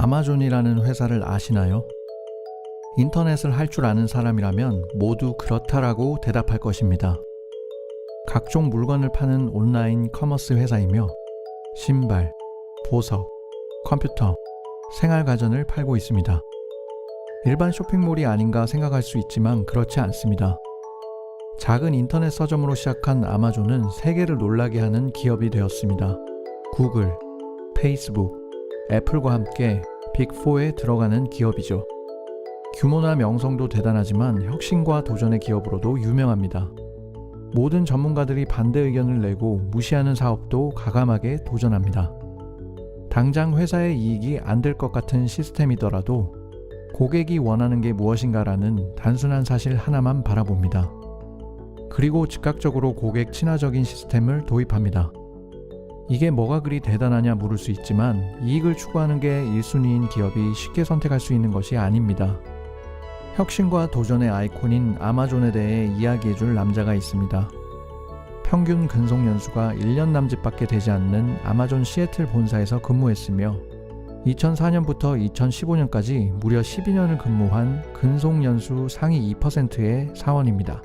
아마존이라는 회사를 아시나요? 인터넷을 할 줄 아는 사람이라면 모두 그렇다라고 대답할 것입니다. 각종 물건을 파는 온라인 커머스 회사이며 신발, 보석, 컴퓨터, 생활가전을 팔고 있습니다. 일반 쇼핑몰이 아닌가 생각할 수 있지만 그렇지 않습니다. 작은 인터넷 서점으로 시작한 아마존은 세계를 놀라게 하는 기업이 되었습니다. 구글, 페이스북, 애플과 함께 빅4에 들어가는 기업이죠. 규모나 명성도 대단하지만 혁신과 도전의 기업으로도 유명합니다. 모든 전문가들이 반대 의견을 내고 무시하는 사업도 가감하게 도전합니다. 당장 회사의 이익이 안 될 것 같은 시스템이더라도 고객이 원하는 게 무엇인가라는 단순한 사실 하나만 바라봅니다. 그리고 즉각적으로 고객 친화적인 시스템을 도입합니다. 이게 뭐가 그리 대단하냐 물을 수 있지만 이익을 추구하는 게 1순위인 기업이 쉽게 선택할 수 있는 것이 아닙니다. 혁신과 도전의 아이콘인 아마존에 대해 이야기해 줄 남자가 있습니다. 평균 근속 연수가 1년 남짓밖에 되지 않는 아마존 시애틀 본사에서 근무했으며 2004년부터 2015년까지 무려 12년을 근무한 근속 연수 상위 2%의 사원입니다.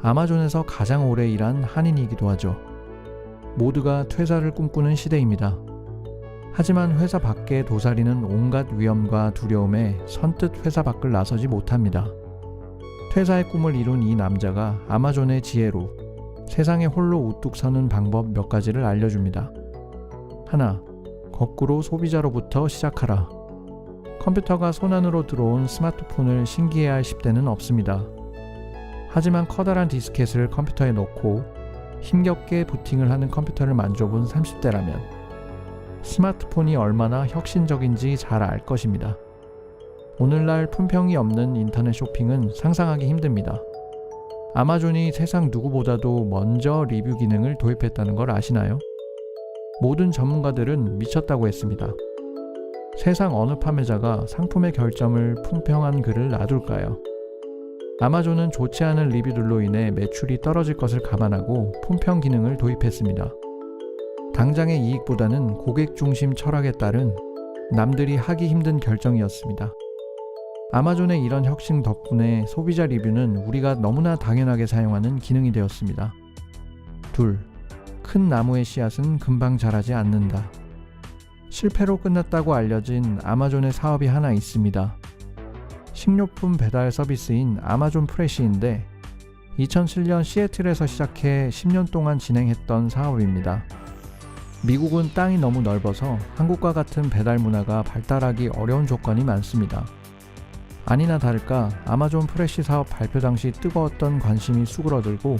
아마존에서 가장 오래 일한 한인이기도 하죠. 모두가 퇴사를 꿈꾸는 시대입니다. 하지만 회사 밖의 도사리는 온갖 위험과 두려움에 선뜻 회사 밖을 나서지 못합니다. 퇴사의 꿈을 이룬 이 남자가 아마존의 지혜로 세상에 홀로 우뚝 서는 방법 몇 가지를 알려줍니다. 하나, 거꾸로 소비자로부터 시작하라. 컴퓨터가 손안으로 들어온 스마트폰을 신기해할 10대는 없습니다. 하지만 커다란 디스켓을 컴퓨터에 넣고 힘겹게 부팅을 하는 컴퓨터를 만져본 30대라면 스마트폰이 얼마나 혁신적인지 잘 알 것입니다. 오늘날 품평이 없는 인터넷 쇼핑은 상상하기 힘듭니다. 아마존이 세상 누구보다도 먼저 리뷰 기능을 도입했다는 걸 아시나요? 모든 전문가들은 미쳤다고 했습니다. 세상 어느 판매자가 상품의 결점을 품평한 글을 놔둘까요? 아마존은 좋지 않은 리뷰들로 인해 매출이 떨어질 것을 감안하고 품평 기능을 도입했습니다. 당장의 이익보다는 고객 중심 철학에 따른 남들이 하기 힘든 결정이었습니다. 아마존의 이런 혁신 덕분에 소비자 리뷰는 우리가 너무나 당연하게 사용하는 기능이 되었습니다. 둘, 큰 나무의 씨앗은 금방 자라지 않는다. 실패로 끝났다고 알려진 아마존의 사업이 하나 있습니다. 식료품 배달 서비스인 아마존 프레시인데 2007년 시애틀에서 시작해 10년 동안 진행했던 사업입니다. 미국은 땅이 너무 넓어서 한국과 같은 배달 문화가 발달하기 어려운 조건이 많습니다. 아니나 다를까 아마존 프레시 사업 발표 당시 뜨거웠던 관심이 수그러들고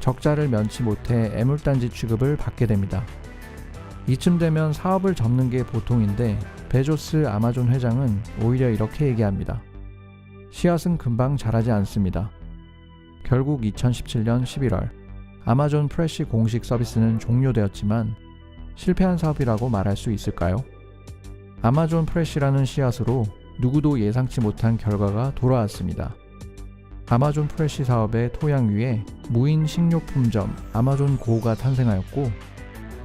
적자를 면치 못해 애물단지 취급을 받게 됩니다. 이쯤 되면 사업을 접는 게 보통인데 베조스 아마존 회장은 오히려 이렇게 얘기합니다. 씨앗은 금방 자라지 않습니다. 결국 2017년 11월 아마존 프레시 공식 서비스는 종료되었지만 실패한 사업이라고 말할 수 있을까요? 아마존 프레시라는 씨앗으로 누구도 예상치 못한 결과가 돌아왔습니다. 아마존 프레시 사업의 토양 위에 무인 식료품점 아마존 고가 탄생하였고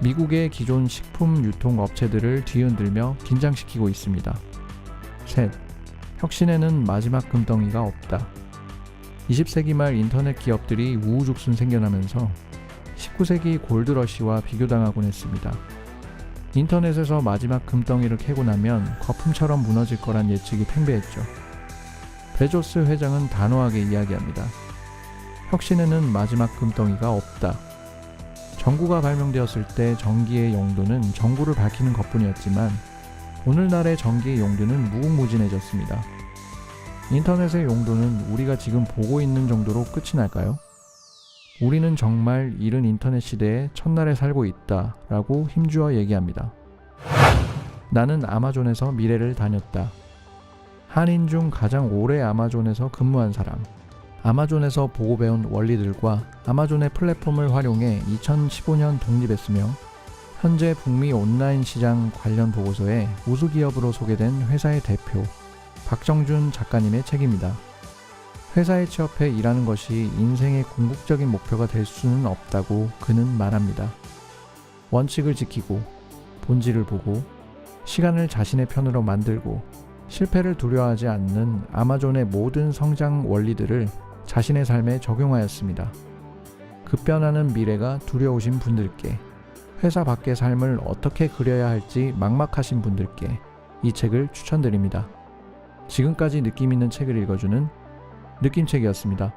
미국의 기존 식품 유통 업체들을 뒤흔들며 긴장시키고 있습니다. 셋. 혁신에는 마지막 금덩이가 없다. 20세기 말 인터넷 기업들이 우후죽순 생겨나면서 19세기 골드러시와 비교당하곤 했습니다. 인터넷에서 마지막 금덩이를 캐고 나면 거품처럼 무너질 거란 예측이 팽배했죠. 베조스 회장은 단호하게 이야기합니다. 혁신에는 마지막 금덩이가 없다. 전구가 발명되었을 때 전기의 용도는 전구를 밝히는 것뿐이었지만 오늘날의 전기의 용도는 무궁무진해졌습니다. 인터넷의 용도는 우리가 지금 보고 있는 정도로 끝이 날까요? 우리는 정말 이른 인터넷 시대의 첫날에 살고 있다 라고 힘주어 얘기합니다. 나는 아마존에서 미래를 다녔다. 한인 중 가장 오래 아마존에서 근무한 사람. 아마존에서 보고 배운 원리들과 아마존의 플랫폼을 활용해 2015년 독립했으며 현재 북미 온라인 시장 관련 보고서에 우수 기업으로 소개된 회사의 대표 박정준 작가님의 책입니다. 회사에 취업해 일하는 것이 인생의 궁극적인 목표가 될 수는 없다고 그는 말합니다. 원칙을 지키고 본질을 보고 시간을 자신의 편으로 만들고 실패를 두려워하지 않는 아마존의 모든 성장 원리들을 자신의 삶에 적용하였습니다. 급변하는 미래가 두려우신 분들께 회사 밖의 삶을 어떻게 그려야 할지 막막하신 분들께 이 책을 추천드립니다. 지금까지 느낌 있는 책을 읽어주는 느낌책이었습니다.